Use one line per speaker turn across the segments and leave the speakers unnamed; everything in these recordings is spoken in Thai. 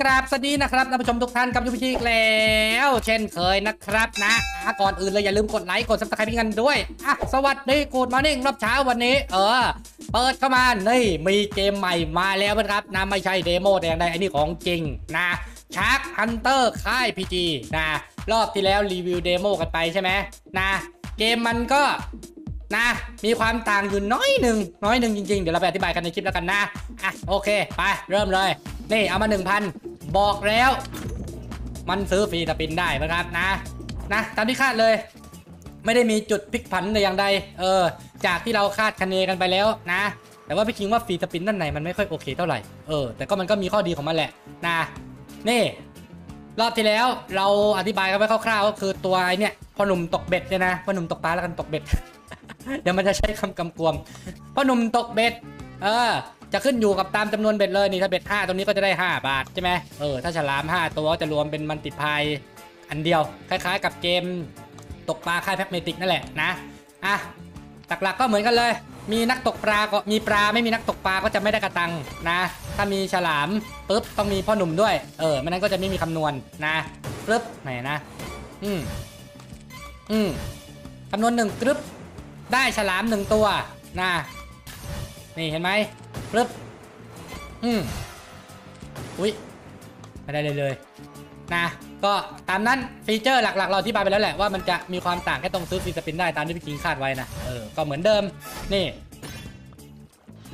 กราบสวัสดีนะครับท่านผู้ชมทุกท่านกับยูพีอีกแล้ว เช่นเคยนะครับนะก่อนอื่นเลยอย่าลืมกดไลค์กดซับสไครป์กันด้วยอะสวัสดีกูดมอร์นิ่งรอบเช้าวันนี้ เออ เปิดเข้ามานี่มีเกมใหม่มาแล้วนะครับนะไม่ใช่เดโมแต่อย่างใดไอ้นี่ของจริงนะชาร์ k ฮันเตอร์ค่ายพีจีนะรอบที่แล้วรีวิวเดโมกันไปใช่ไหมนะเกมมันก็นะมีความต่างอยู่น้อยหนึ่งน้อยหนึ่งจริงๆ เดี๋ยวเราไปอธิบายกันในคลิปแล้วกันนะ อะ โอเค ไป เริ่มเลย นี่ เอามา 1,000 บอกแล้ว มันซื้อฟรีสปินได้นะครับนะนะตามที่คาดเลย ไม่ได้มีจุดพลิกผันแต่อย่างใดเออจากที่เราคาดคะเนกันไปแล้วนะ แต่ว่าพี่คิงว่าฟรีสปินด้านในมันไม่ค่อยโอเคเท่าไหร่เออแต่ก็มันก็มีข้อดีของมันแหละนะนี่ รอบที่แล้วเราอธิบายกันไปคร่าวๆก็คือตัวไอเนี่ยพ่อหนุ่มตกเบ็ดเนี่ยนะพ่อหนุ่มตกปลาแล้วกันตกเบ็ดเดี๋ยวมันจะใช้คำกำกวมพ่อหนุ่มตกเบ็ด เออ จะขึ้นอยู่กับตามจำนวนเบ็ดเลยนี่ถ้าเบ็ด5ตรงนี้ก็จะได้ 5 บาทใช่ไหมเออถ้าฉลาม 5 ตัวจะรวมเป็นมันติดพายอันเดียว คล้ายๆ กับเกมตกปลาค่ายแพ็กเมติกนั่นแหละนะอะหลักๆก็เหมือนกันเลย มีนักตกปลาก็มีปลาไม่มีนักตกปลาก็จะไม่ได้กระตังนะ ถ้ามีฉลามปุ๊บต้องมีพ่อหนุ่มด้วย เออไม่นั้นก็จะไม่มีคำนวณนะปึ๊บไหนนะ อืมอืมคำนวณหนึ่งกรึบได้ฉลามหนึ่งตัวนะนี่เห็นไหม ปึ๊บอืมอุ้ยไม่ได้เลยเลยนะก็ตามนั้นฟีเจอร์หลักๆ เราอธิบายไปแล้วแหละว่ามันจะมีความต่างแค่ตรงซื้อฟีสปินได้ตามที่พี่คิงคาดไว้นะเออก็เหมือนเดิมนี่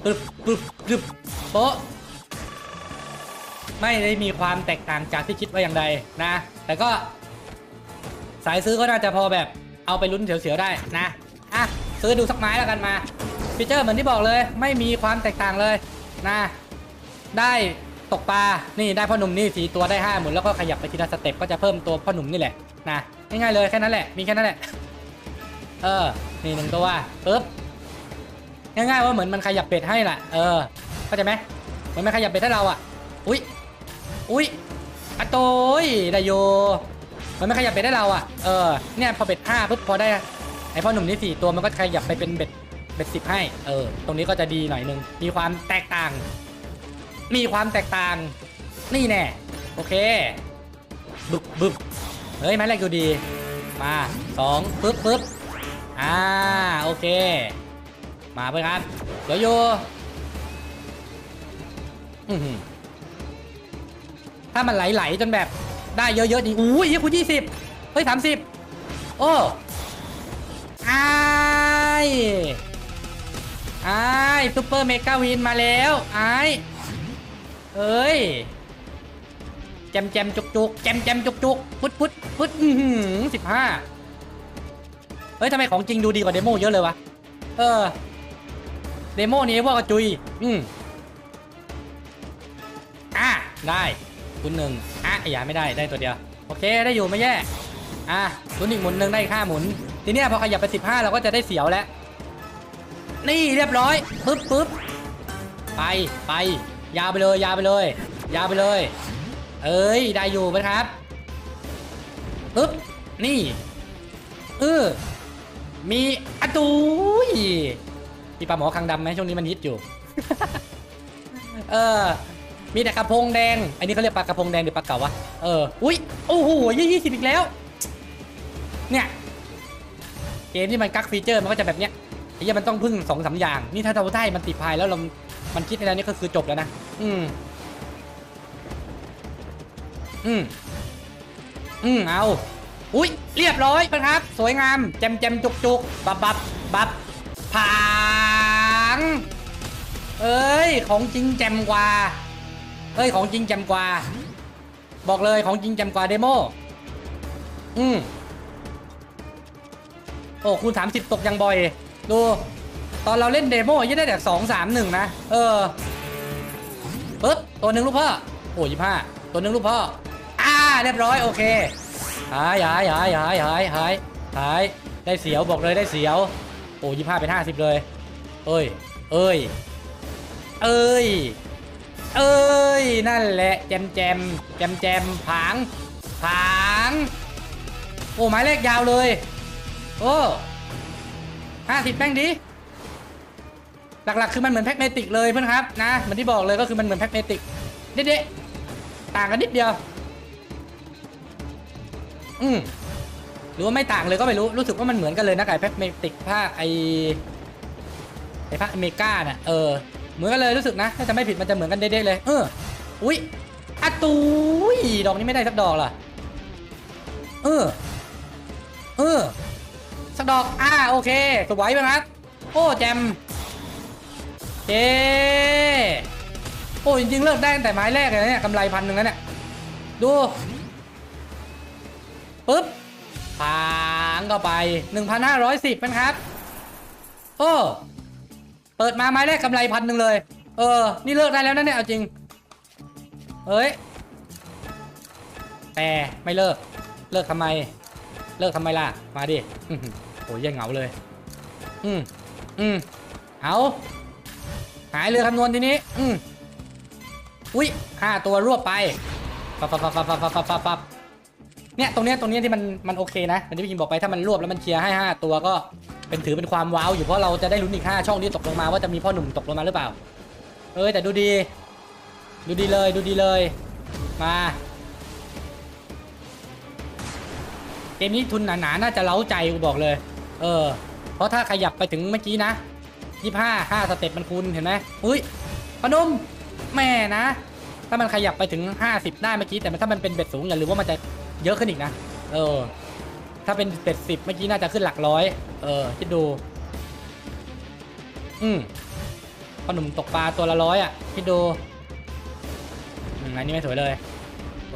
ปึ๊บปึ๊บปึ๊บโป๊ะไม่ได้มีความแตกต่างจากที่คิดไว้อย่างใดนะ แต่ก็ สายซื้อก็น่าจะพอแบบเอาไปลุ้นเสียวๆได้นะอะซื้อดูสักไม้แล้วกันมา ฟีเจอร์เหมือนที่บอกเลย ไม่มีความแตกต่างเลยนะได้ตกปลา นี่ได้พ่อหนุ่มนี่สีตัวได้ห้าหมุนแล้วก็ขยับไปทีละสเต็ปก็จะเพิ่มตัวพ่อหนุ่มนี่แหละนะง่ายๆเลยแค่นั้นแหละมีแค่นั้นแหละเออนี่หนึ่งตัวปึ๊บง่ายๆว่าเหมือนมันขยับเป็ดให้ล่ะเออเข้าใจไหมเหมือนมันขยับเป็ดให้เราอะอุ้ยอุ้ยอะโตยได้โยมันไม่ขยับเป็ดให้เราอะเออเนี่ยพอเบ็ดห้าปุ๊บพอได้ไอพ่อหนุ่มนี่สี่ตัวมันก็ขยับไปเป็นเบ็ด เบ็ดสิบให้ เออ ตรงนี้ก็จะดีหน่อยนึง มีความแตกต่าง มีความแตกต่าง นี่แน่ โอเค บึบบึบเฮ้ยไม้แรกอยู่ดี มาสองปึ๊บปึ๊บอ่า โอเค มาเพื่อนครับ เดี๋ยวอยู่ถ้ามันไหลๆจนแบบได้เยอะๆนี่อุ้ยยี่คูยี่สิบเฮ้ยสามสิบโอ้อ้าย ไอ้ซูเปอร์เมกาวินมาแล้วไอ้เอ้ยแจมแจมจุกจุกแจมแจมจุกจุกพุดพุดพุดสิบห้าเฮ้ยทำไมของจริงดูดีกว่าเดโมเยอะเลยวะ เออ เดโมนี้พวกกระจุย อืมอะ ได้คุณหนึ่งอะอย่าไม่ได้ได้ตัวเดียว โอเคได้อยู่ไม่แย่ อะคุณอีกหมุนหนึ่งได้ค่าหมุน ทีเนี้ยพอขยับไป15เราก็จะได้เสียวแล้ว นี่เรียบร้อยปึ๊บปึ๊บไปไป ยาวไปเลย ยาวไปเลย ยาวไปเลย เอ้ย ได้อยู่ไหมครับปึ๊บนี่เออมีอะตูยมีปลาหมอคางดำไหมช่วงนี้มันฮิตอยู่ เออ มีแต่กระพงแดง อันนี้เขาเรียกปลากระพงแดงหรือปลาเก๋าวะ เออ อุ้ย โอ้โหยี่สิบอีกแล้ว เนี่ย เกมที่มันกักฟีเจอร์มันก็จะแบบเนี้ย ไอ้เหี้ยมันต้องพึ่งสองสามอย่าง นี่ถ้าเราได้มันติดพายแล้วเรา มันคิดในนั้นนี่ก็คือจบแล้วนะ อืม อืม อืม เอา อุ้ยเรียบร้อยครับ สวยงาม แจมแจมจุกจุกบับบับบับผางเอ้ย ของจริงแจมกว่า เอ้ย ของจริงแจมกว่า บอกเลยของจริงแจมกว่าเดโม อืมโอ้คูณ30 ตกยังบ่อย ดูตอนเราเล่นเดโมยังได้แต่สองสามหนึ่งนะ เออปึ๊บตัวหนึ่งลูกพ่อ โอ้ยี่ห้าตัวหนึ่งลูกพ่อ อ่า เรียบร้อยโอเค หายหายหายหายหายหายหาย ได้เสียวบอกเลยได้เสียว โอ้ยี่ห้าเป็นห้าสิบเลย เอ้ย เอ้ย เอ้ย เอ้ย นั่นแหละ แจมแจมแจมแจมผาง ผาง โอ้หมายเลขยาวเลย โอ้ ห้าสิบแป้งดีหลักๆ คือมันเหมือนแพ็กเมติกเลยเพื่อนครับนะเหมือนที่บอกเลยก็คือมันเหมือนแพ็กเมติกเด็ดๆต่างกันนิดเดียว อืมหรือว่าไม่ต่างเลยก็ไม่รู้รู้สึกว่ามันเหมือนกันเลยนะไก่แพ็กเมติกภาคไอไอภาคอเมริกาเน่ะเออเหมือนกันเลยรู้สึกนะถ้าจะไม่ผิดมันจะเหมือนกันเด้ๆเลย เอออุ้ยอะตุยดอกนี้ไม่ได้สักดอกหรอเออ เออ สักดอกอ่าโอเค สวยไหมครับโอ้แจมเจโอ้จริงๆเลิกได้ตั้งแต่ไม้แรกเลยเนี่ยกำไรพันหนึ่งแล้วเนี่ยดูปึ๊บผางเข้าไป 1,510เป็นครับ โอ้เปิดมาไม้แรกกำไรพันหนึ่งเลย เออ นี่เลิกได้แล้วนะเนี่ยเอาจริงเฮ้ยแต่ไม่เลิก เลิกทำไม เลิกทำไมล่ะ มาดิโอ้ยยังเหงาเลย อืมอืมเอาหายเรือคำนวณทีนี้ อืมอุ้ยห้าตัวรวบไปปับปับปับปับปับปับปับปับเนี่ยตรงเนี้ยตรงเนี้ยที่มันมันโอเคนะมือนที่พี่ยิมบอกไปถ้ามันรวบแล้วมันเคลียร์ให้ห้าตัวก็เป็นถือเป็นความว้าวอยู่เพราะเราจะได้ลุ้นอีกห้าช่องที่ตกลงมาว่าจะมีพ่อหนุ่มตกลงมาหรือเปล่า เอ้ยแต่ดูดี ดูดีเลยดูดีเลย มา เกมนี้ทุนหนาๆน่าจะเล้าใจกูบอกเลย เออ เพราะถ้าขยับไปถึงเมื่อกี้นะยี่ห้าห้าสเต็ปมันคูณเห็นไหมอุ้ยพนมแม่นะ ถ้ามันขยับไปถึง 50 ได้เมื่อกี้แต่ถ้ามันเป็นเบ็ดสูงอย่าลืมว่ามันจะเยอะขึ้นอีกนะ เออ ถ้าเป็นเบ็ดสิบเมื่อกี้น่าจะขึ้นหลักร้อย เออคิดดู อืมพนุ่มตกปลาตัวละร้อยอะคิดดูอืมอันนี้ไม่สวยเลย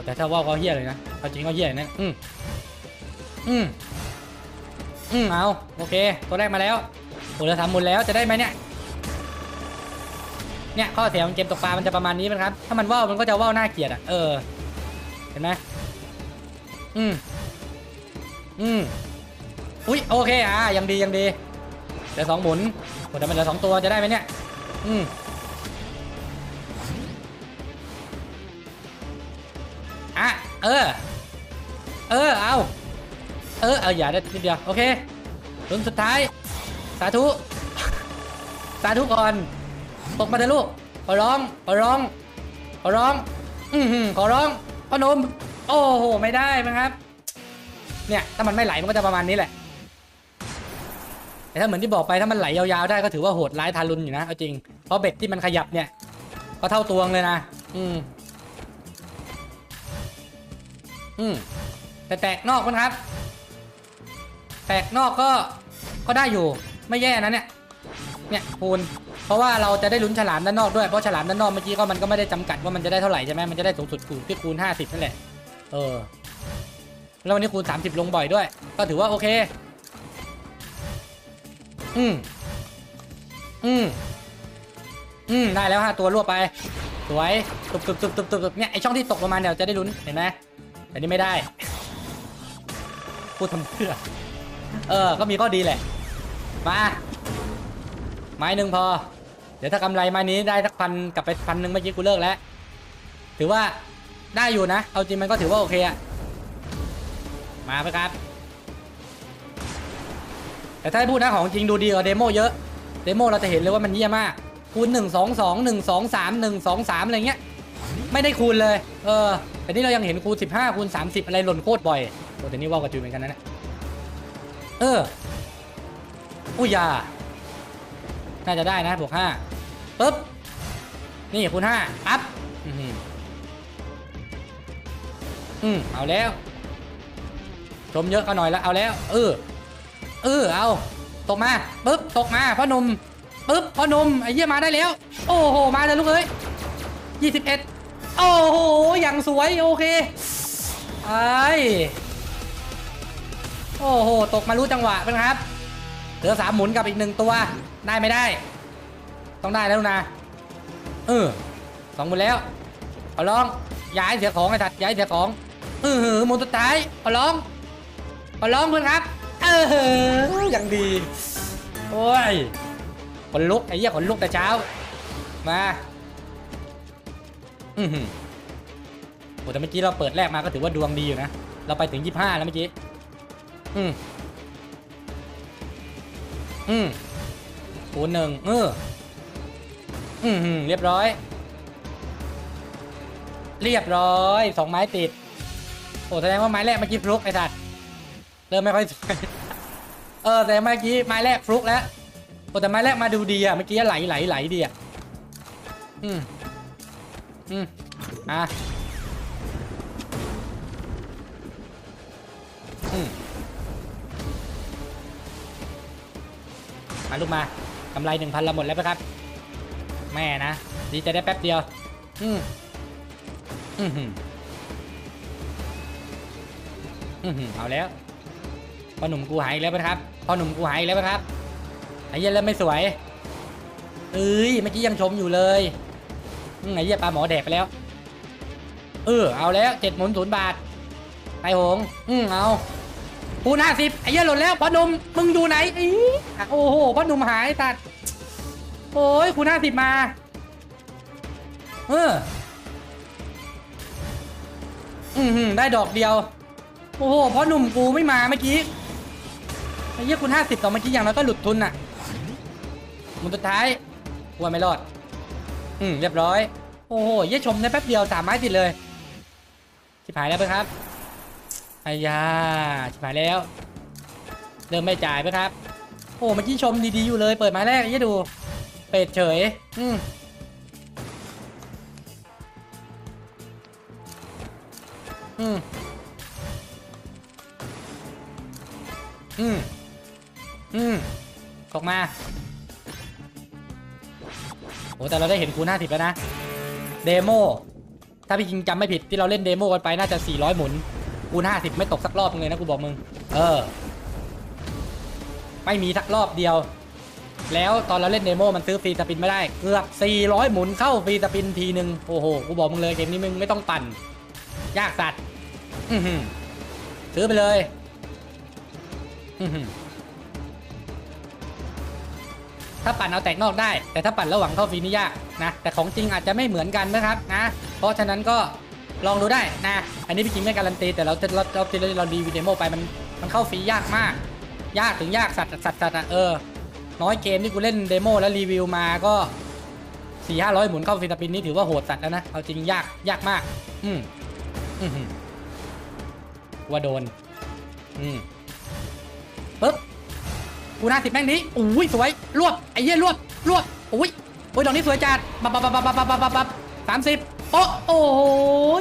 แต่ถ้าว่าก็เฮี้ยเลยนะเอาจริงก็เฮี้ยนะอืม อืมอืมเอาโอเค ตัวแรกมาแล้วโอ้เหลือสามหมุนแล้วจะได้ไหมเนี่ย เนี่ยข้อเสียของเกมตกปลา มันจะประมาณนี้นะครับ ถ้ามันว่าวมันก็จะว่าวหน่าเกลียดอะ เออ เห็นไหมอืมอืมอุ้ยโอเคอะยังดียังดีเหลือสองหมุนโอ้แต่มันเหลือสองตัวจะได้ไหมเนี่ย อืมอะเออ เออเอา เออเอาอย่าได้นิดเดียวโอเคลุ้นสุดท้าย สาธุ สาธุก่อนตกมาเถอะลูกขอร้องขอร้องขอร้อง อือขอร้องพ่อหนม โอ้โห ไม่ได้มั้งครับ เนี่ย ถ้ามันไม่ไหล มันก็จะประมาณนี้แหละ แต่ถ้าเหมือนที่บอกไป ถ้ามันไหลยาวๆได้ก็ถือว่าโหดร้ายทารุณอยู่นะ เอาจริง เพราะเบ็ดที่มันขยับเนี่ย ก็เท่าตัวงเลยนะ อืม อืม แต่แตกนอกนะครับ แตกนอกก็ก็ได้อยู่ไม่แย่นะเนี่ยเนี่ยคูณเพราะว่าเราจะได้ลุ้นฉลามด้านนอกด้วยเพราะฉลามด้านนอกเมื่อกี้ก็มันก็ไม่ได้จำกัดว่ามันจะได้เท่าไหร่ใช่ไหมมันจะได้สูงสุดคูณที่คูณ 50นั่นแหละเออแล้ววันนี้คูณ 30 ลงบ่อยด้วย ก็ถือว่าโอเค อืมอืมอืมได้แล้วฮะตัวรวบไป สวยตุบตุบตุบตุบตุบตุบเนี่ยไอช่องที่ตกลงมาณเนี่ยวจะได้ลุ้นเห็นไหมแต่นี่ไม่ได้พูดทำเพื่อ เออ ก็มีข้อดีแหละ มา ไม้หนึ่งพอ เดี๋ยวถ้ากำไรไม้นี้ได้สักพันกลับไปพันหนึ่งเมื่อกี้กูเลิกแล้ว ถือว่าได้อยู่นะ เอาจริงมันก็ถือว่าโอเคอะมาไปครับ แต่ถ้าพูดนะของจริงดูดีกว่าเดโมเยอะ เดโมเราจะเห็นเลยว่ามันเยี่ยมมากคูณ 1 2 2 1 2 3 1 2 3 อะไรเงี้ย ไม่ได้คูณเลย เออ แต่นี่เรายังเห็นคูณ 15 คูณ 30 อะไรหล่นโคตรบ่อยโอ้แต่นี่ว่าวกระจุยเหมือนกันนะเนี่ย เอออุ้ยยาน่าจะได้นะบวกห้าปึ๊บ นี่คูณห้าปั๊บอือหืออืมเอาแล้ว ชมเยอะก็หน่อยแล้วเอาแล้ว เออ เออ เอา ตกมาปึ๊บ ตกมาพ่อหนุ่มปึ๊บพ่อหนุ่มไอ้เหี้ยมาได้แล้ว โอ้โห มาเลยลูกเอ้ยยี่สิบเอ็ดโอ้โห อย่างสวย โอเคไอ้ โอ้โห ตกมารู้จังหวะเป็นครับ เหลือสามหมุนกับอีกหนึ่งตัว ได้ไม่ได้ ต้องได้แล้วนะ เออสองหมุนแล้วขอร้อง ย้ายเสียของไอ้ถัดย้ายเสียของเออหือหมุนสุดท้ายขอร้องขอร้องเพื่อนครับ เออหืออย่างดี โอ้ยขนลุกไอ้เหี้ยขนลุกแต่เช้า มา อือหือโอ้แต่เมื่อกี้เราเปิดแรกมาก็ถือว่าดวงดีอยู่นะ เราไปถึงยี่ห้าแล้วเมื่อกี้ อืมอืมคูณหนึ่งเอออืมหืมเรียบร้อย เรียบร้อยสองไม้ติด โอ้แสดงว่าไม้แรกเมื่อกี้ฟลุกไอ้สัตว์เริ่มไม่ค่อยสวยเออแต่เมื่อกี้ไม้แรกฟลุกแล้วโอ้แต่ไม้แรกมาดูดีอะเมื่อกี้ไหลไหลไหลดีอะอืมอืมอะ มาลูกมากำไรหนึ่งพันเราหมดแล้วไหมครับ แม่นะ ดีใจได้แป๊บเดียว อืมอืมหืมอืมเอาแล้วพ่อหนุ่มกูหายแล้วนะครับพ่อหนุ่มกูหายแล้วนะครับไอ้เหี้ยเริ่มไม่สวยเอ้ยเมื่อกี้ยังชมอยู่เลยอืมไอ้เหี้ยปลาหมอแดกไปแล้ว เออเอาแล้วเจ็ดหมุนศูนย์บาทไต่หงอืมเอา คูณห้าสิบไอ้เหี้ยหล่นแล้วพ่อหนุ่มมึงอยู่ไหนอีโอ้โหพ่อหนุ่มหายตัดโอ้ยคูณห้าสิบมา เอออือหือได้ดอกเดียว โอ้โหพราะหนุ่มกูไม่มาเมื่อกี้ไอ้เหี้ยคุณห้าสิบต่อเมื่อกี้อย่างน้อยก็หลุดทุนอะมุนสุดท้ายกลัวไม่รอด อืมเรียบร้อย โอ้โหเยี่ยชมได้แป๊บเดียวสามไม้ติดเลยชิบหายแล้วเพื่อนครับ อ้ยาชิบหายแล้ว เริ่มไม่จ่ายเพื่อนครับ โอ้เมื่อกี้ชมดีๆอยู่เลย เปิดม้แรกไอ้เหี้ยดู เป็ดเฉย อืมอืมอืมอืมตกมาโอ้แต่เราได้เห็นคูณห้าสิบแล้วนะ เดโม ถ้าพี่คิงจำไม่ผิดที่เราเล่นเดโมกันไปน่าจะ 400 หมุน คูห้าสิบไม่ตกสักรอบเลยนะกูบอกมึง เออ ไม่มีสักรอบเดียว แล้วตอนเราเล่นเดโมมันซื้อฟรีสปินไม่ได้เกือบ400 หมุนเข้าฟรีสปินทีหนึ่งโอ้โหกูบอกมึงเลยเกมนี้มึงไม่ต้องปั่น ยากสัตว์ซื้อไปเลยถ้าปั่นเอาแตกนอกได้ แต่ถ้าปั่นระหว่างเข้าฟรีนี่ยากนะแต่ของจริงอาจจะไม่เหมือนกันนะครับนะเพราะฉะนั้นก็ ลองดูได้นะ อันนี้พี่กิมไม่การันตีแต่เราเราเราเราเราดีวีดีโมไปมันมันเข้าฟรียากมาก ยากถึงยากสัตสัตสัตว์ะเออ น้อยเกมที่กูเล่นเดโมแล้วรีวิวมาก็สี่ห้าร้อยหมุนเข้าฟรีสปินนี่ถือว่าโหดสัตว์แล้วนะ เอาจริงยากยากมาก อืมอืมว่าโดน อืมปึ๊บกูหน้าสิบแม่งนี้อุ้ยสวย รวบ ไอ้เหี้ยรวบ รวบอุ้ยอุ้ยดอกนี้สวยจัด บับบับบับบับบับบับสามสิบ โอ้โอ้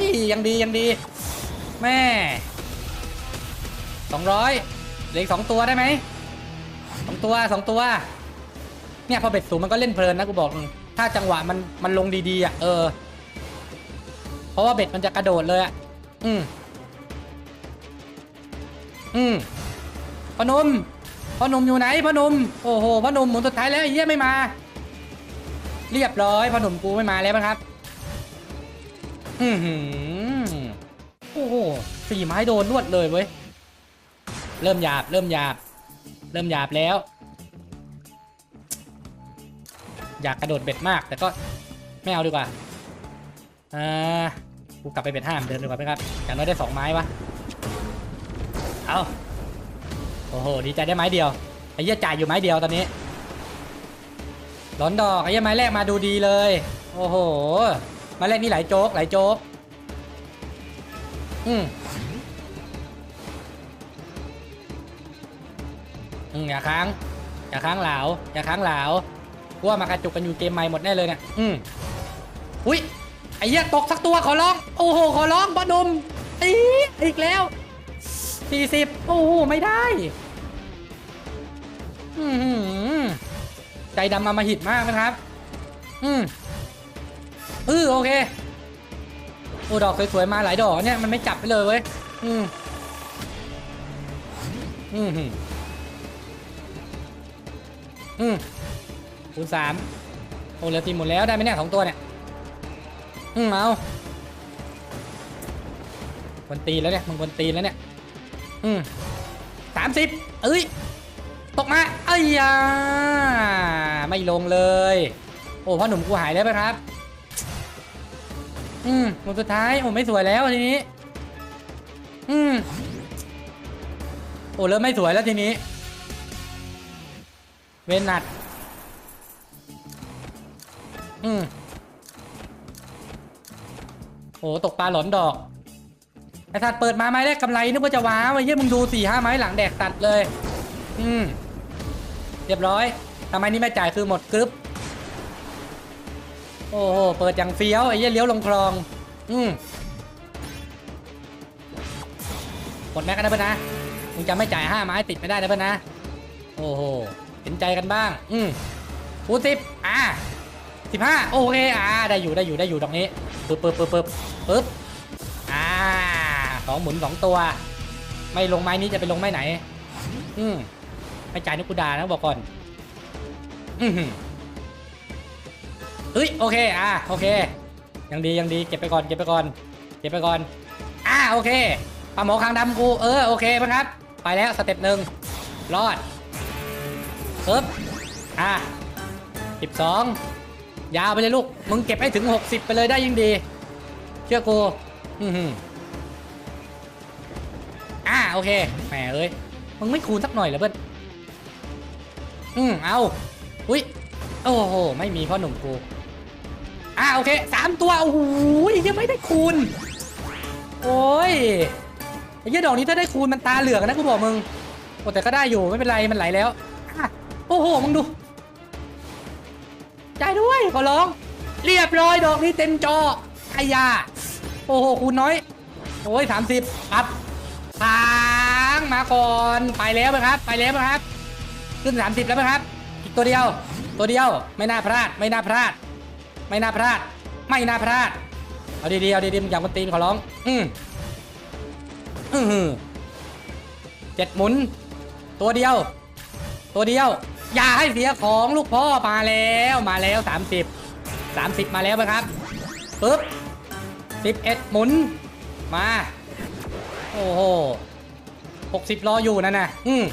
ยยังดียังดี แม่สองร้อยเหลืออีกสองตัวได้ไหมสองตัวสองตัว เนี่ยพอเบ็ดสูงมันก็เล่นเพลินนะกูบอก ถ้าจังหวะมันมันลงดีๆอะเออ เพราะว่าเบ็ดมันจะกระโดดเลยอะอืมอืมพนมพนมอยู่ไหนพนมโอ้โหพนมหมุนสุดท้ายแล้วเหี้ยไม่มา เรียบร้อยพนมกูไม่มาแล้วนะครับ อือหือโอ้โหสี่ไม้โดนรวดเลยเว้ย เริ่มหยาบ เริ่มหยาบ เริ่มหยาบแล้ว อยากกระโดดเบ็ดมาก แต่ก็ไม่เอาดีกว่า อ่า กูกลับไปเบ็ดห้ามเดินดีกว่าไหมครับ อย่างน้อยได้สองไม้วะ เอาโอ้โห ดีใจได้ไม้เดียว ไอ้เหี้ยจ่ายอยู่ไม้เดียวตอนนี้หลอนดอกไอ้เหี้ยไม้แรกมาดูดีเลย โอ้โห ม้แรกนี่หลายโจ๊กหลายโจ๊กอืมอืมอย่าค้างอย่าค้างเหลาอย่าค้างเหลากูว่ามากระจุกกันอยู่เกมใหม่หมดแน่เลยเนี่ยอืมอุ้ยไอ้เหี้ยตกสักตัวขอร้อง โอ้โหขอร้องบอดมอีอีกแล้วสี่สิบโอ้โหไม่ได้อือหือใจดำมามาหิดมากนะครับ อืม เออโอเคโอ้ดอกสวยๆมาหลายดอกเนี่ยมันไม่จับไปเลยเว้ยอืมอืมหืมอืมคูณสามโอ้เหลือทีหมดแล้วได้ไหมเนี่ยสองตัวเนี่ยอืมเอาคนตีแล้วเนี่ยมึงคนตีแล้วเนี่ยอืมสามสิบเอ้ยตกมาเอ้ยยาไม่ลงเลย โอ้พ่อหนุ่มกูหายแล้วไหมครับ อืมหมดสุดท้ายโอ้ไม่สวยแล้วทีนี้ อืมโอ้เริ่มไม่สวยแล้วทีนี้ เวนนัดอืมโอ้ตกปลาหลอนดอกไอ้สัตว์เปิดมาไม้แรกกำไรนึกว่าจะว้าวไอ้เหี้ยมึงดูสี่ห้าไม้หลังแดกตัดเลย อืมเรียบร้อยทำไมนี่ไม่จ่ายคือหมดกรึบ โอ้โห เปิดอย่างเฟี้ยวไอ้เหี้ยเลี้ยวลงคลอง อืมหมดแม็กกันนะเพื่อนนะ มึงจะไม่จ่ายห้าไม้ติดไม่ได้นะเพื่อนนะ โอ้โห เห็นใจกันบ้าง อืมคูสิบอ่าสิบห้าโอเค อ่า ได้อยู่ ได้อยู่ ได้อยู่ตรงนี้ปึ๊บปึ๊บปึ๊บปึ๊บปึ๊บ อ่าสองหมุนสองตัว ไม่ลงไม้นี้จะไปลงไม้ไหน อืมไม่จ่ายนุกูดานะบอกก่อน อือ หือเฮ้ยโอเคอ่าโอเค ยังดียังดีเก็บไปก่อนเก็บไปก่อน เก็บไปก่อนอ่าโอเคปลาหมอคางดำกูเออโอเคมั้งครับ ไปแล้วสเต็ปหนึ่งรอดปึ๊บอ่าสิบสองยาวไปเลยลูก มึงเก็บให้ถึง 60 ไปเลยได้ยิ่งดี เชื่อกูอือหืออ่าโอเคแหมเอ้ยมึงไม่คูณสักหน่อยเหรอเพื่อนอืมเอาอุ้ยโอ้โห ไม่มีพ่อหนุ่มกู อ่าโอเคสามตัวโอ้โหยังไม่ได้คูณ โอ้ยไอ้เหี้ยดอกนี้ถ้าได้คูณมันตาเหลือกนะกูบอกมึงโอ้แต่ก็ได้อยู่ไม่เป็นไรมันไหลแล้วโอ้โหมึงดูใจด้วยขอร้อง เรียบร้อยดอกนี้เต็มจอไอยา โอ้โหคูณน้อย โอ้ยสามสิบครับค้างมาก่อนไปแล้วนะครับ ไปแล้วนะครับ ขึ้นสามสิบแล้วนะครับ อีกตัวเดียว ตัวเดียวไม่น่าพลาดไม่น่าพลาด ไม่น่าพลาด ไม่น่าพลาด เอาดีๆเอาดีๆมึงอย่างคนตีนขอร้อง อืมอือหือเจ็ดหมุน ตัวเดียว ตัวเดียว อย่าให้เสียของลูกพ่อมาแล้วมาแล้ว30 30มาแล้วนะครับปึ๊บ11หมุน มา โอ้โห60รออยู่นั่นน่ะอืม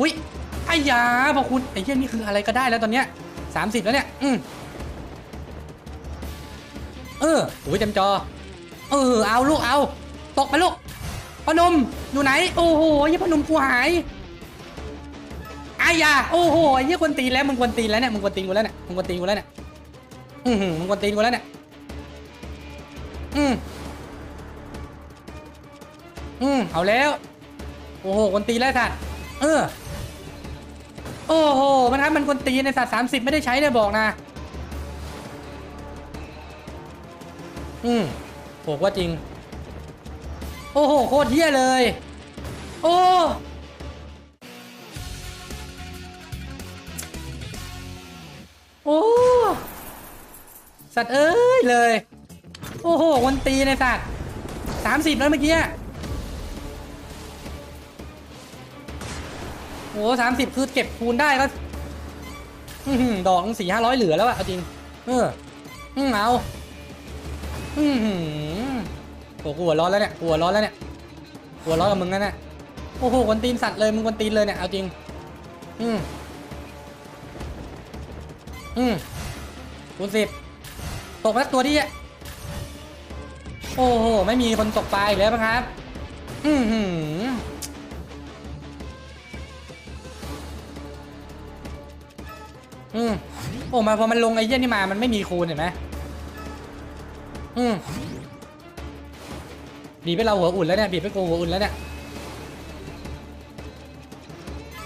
อุ้ยไอ้ยาพอคุณไอ้เหี้ยนี่คืออะไรก็ได้แล้วตอนเนี้ย30แล้วเนี่ย อืม เออโอ้ยจำจอ เออ เอาลูกเอา ตกไปลูกพนมอยู่ไหน โอ้โหยี่พนมกูหายอายาโอ้โหไอ้เหี้ยคนตีแล้วมึงคนตีแล้วเนี่ยมึงคนตีกูแล้วเนี่ยมึงคนตีกูแล้วเนี่ยอือหือมึงคนตีกูแล้วเนี่ยอืมอืมเอาแล้ว โอ้โหคนตีแล้วสัตว์เออ โอ้โหมันครับมันคนตีในสัตว์สามสิบไม่ได้ใช้เลยบอกนะ อืมบอกว่าจริง โอ้โห โคตรเหี้ยเลย โอ้โอ้สัตว์เอ้ยเลย โอ้โหวันตีในสัตว์สามสิบแล้วเมื่อกี้โอ้สามสิบคือเก็บคูณได้ก็ดอกสี่ห้าร้อยเหลือแล้วอะเอาจริง เอออืมเอา อือหือโอ้กูหัวร้อนแล้วเนี่ยกูหัวร้อนแล้วเนี่ยหัวร้อนกับมึงนั่นแหละโอ้โหคนตีนสัตว์เลยมึงคนตีนเลยเนี่ยเอาจริง อืมอืมคูณสิบตกแล้วตัวที่โอ้โหไม่มีคนตกปลาอีกแล้วครับ อือหืออืมโอ้มาพอมันลงไอ้เยี่ยนี่มามันไม่มีคูณเห็นไหม อืมบีบไปเราหัวอุ่นแล้วเนี่ยบีบไปกูหัวอุ่นแล้วเนี่ย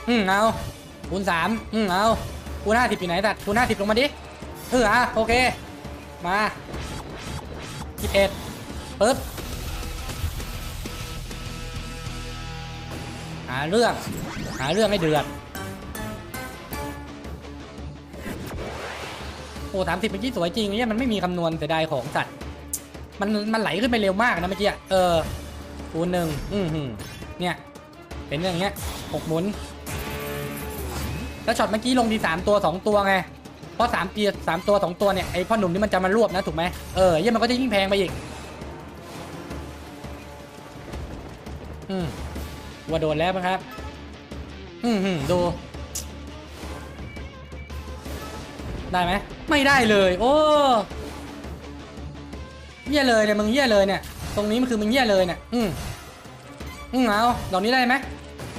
อืมเอาคูณสามอืมเอาคูณห้าสิบอยู่ไหนสัตว์คูณห้าสิบลงมาดิเอออะโอเค มาสิบเอ็ดปึ๊บหาเรื่อง หาเรื่องให้เดือดโอ้สามสิบเมื่อกี้สวยจริงเนี่ยมันไม่มีคำนวณเสียดายของสัตว์ มันมันไหลขึ้นไปเร็วมากนะเมื่อกี้อะเออคูณหนึ่งอืมหืมเนี่ย เป็นเรื่องเงี้ยหกหมุน แล้วช็อตเมื่อกี้ลงทีสามตัวสองตัวไงเพราะสามปีสามตัวสองตัวเนี่ยไอพ่อหนุ่มนี่มันจะมารวบนะถูกไหมเออเยี่ยมันก็จะยิ่งแพงไปอีก อืมว่าโดนแล้วมั้งครับอืมหืมดู ได้ไหม ไม่ได้เลย โอ้ เยี่ยเลยเนี่ยมึงเยี่ยเลยเนี่ย ตรงนี้มันคือมึงเยี่ยเลยเนี่ย อืมอืมเอาดอกนี้ได้ไหม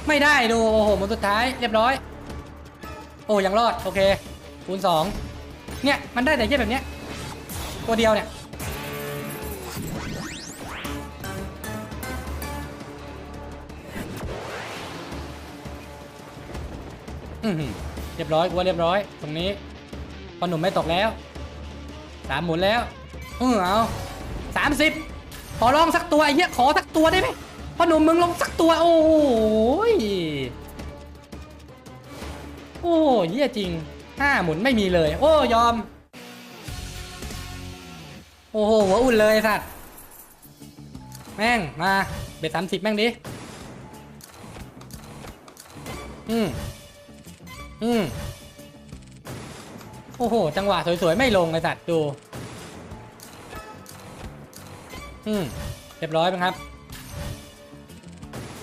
ไม่ได้ดูโอ้โหมันสุดท้ายเรียบร้อย โอ้ยังรอดโอเคคูณสองเนี่ยมันได้แต่เยี่ยแบบเนี้ยตัวเดียวเนี่ยเรียบร้อยกูว่าเรียบร้อย ตรงนี้พอหนุ่มไม่ตกแล้วสามหมุนแล้วเออเอา สามสิบขอลองสักตัวไอ้เหี้ยขอสักตัวได้ไหมพ่อหนุ่มมึงลองสักตัวโอ้ยโอ้ยเหี้ยจริงห้าหมุนไม่มีเลย โอ้ยอม โอ้โหหัวอุ่นเลยสัตว์แม่งมาเบ็ดสามสิบแม่งดิอืมอืมโอ้โห จังหวะสวยๆ ไม่ลงไอ้สัตว์ดู อืมเรียบร้อยไหมครับ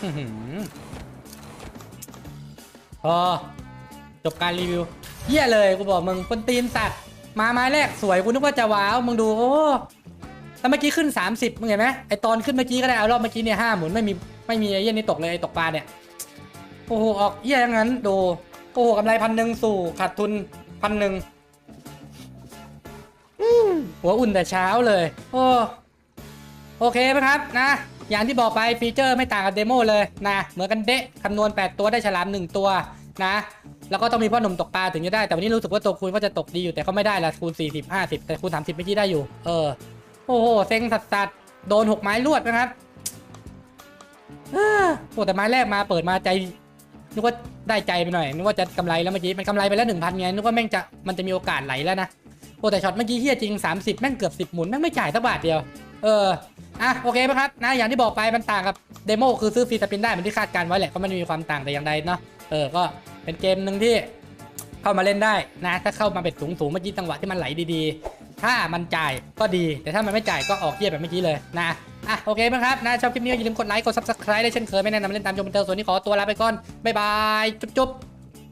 อื้อหือพอจบการรีวิวเยี่ยเลยกูบอกมึงคนตีนสัตว์ มาไม้แรกสวยกูนึกว่าจะว้าวมึงดูโอ้แล้วเมื่อกี้ขึ้น 30มึงเห็นไหมไอตอนขึ้นเมื่อกี้ก็ได้เอารอบเมื่อกี้เนี่ยห้าหมุนไม่มีไม่มีไอ้เยี่ยนี่ตกเลยไอ้ตกปลาเนี่ยโอ้โหออกเยี่ยอย่างนั้นดูโอ้โหกำไรพันหนึ่งสู่ขาดทุนพันหนึ่งอืมหัวอุ่นแต่เช้าเลย โอ้ โอเคไหมครับนะอย่างที่บอกไปฟีเจอร์ไม่ต่างกับเดโมเลยนะเหมือนกันเดะคำนวณ 8 ตัวได้ฉลาม 1 ตัวนะ แล้วก็ต้องมีพ่อหนุ่มตกปลาถึงจะได้ แต่วันนี้รู้สึกว่าตัวคูณก็จะตกดีอยู่แต่ก็ไม่ได้ละคูณ 40 50 แต่คูณ 30เมื่อกี้ได้อยู่ เออ โอ้โหเซ็งสัสสัสๆโดน 6 ไม้ลวดนะครับโอ้แต่ไม้แรกมาเปิดมาใจนึกว่าได้ใจไปหน่อยนึกว่าจะกำไรแล้วเมื่อกี้มันกำไรไปแล้วหนึ่งพันไงนึกว่าแม่งจะมันจะมีโอกาสไหลแล้วนะโอ้แต่ช็อตเมื่อกี้เฮียจริง 30 แม่งเกือบ 10 หมุนแม่งไม่จ่ายสักบาทเดียว เอออะโอเคไหมครับนะอย่างที่บอกไปมันต่างกับเดโมคือซื้อฟรีสปินได้เหมือนที่คาดการไว้แหละก็ไม่ได้มีความต่างแต่อย่างใดเนาะเออก็เป็นเกมหนึ่งที่เข้ามาเล่นได้นะ ถ้าเข้ามาเป็ดสูงสูงๆเมื่อกี้จังหวะที่มันไหลดีๆ ถ้ามันจ่ายก็ดี แต่ถ้ามันไม่จ่ายก็ออกเยียแบบเมื่อกี้เลยนะอะโอเคไหมครับนะชอบคลิปนี้อย่าลืมกดไลค์กด subscribe ได้เช่นเคยไม่แนะนำเล่นตามโจมเตอร์ส่วนนี้ขอตัวลาไปก่อนบ๊ายบายจุ๊บ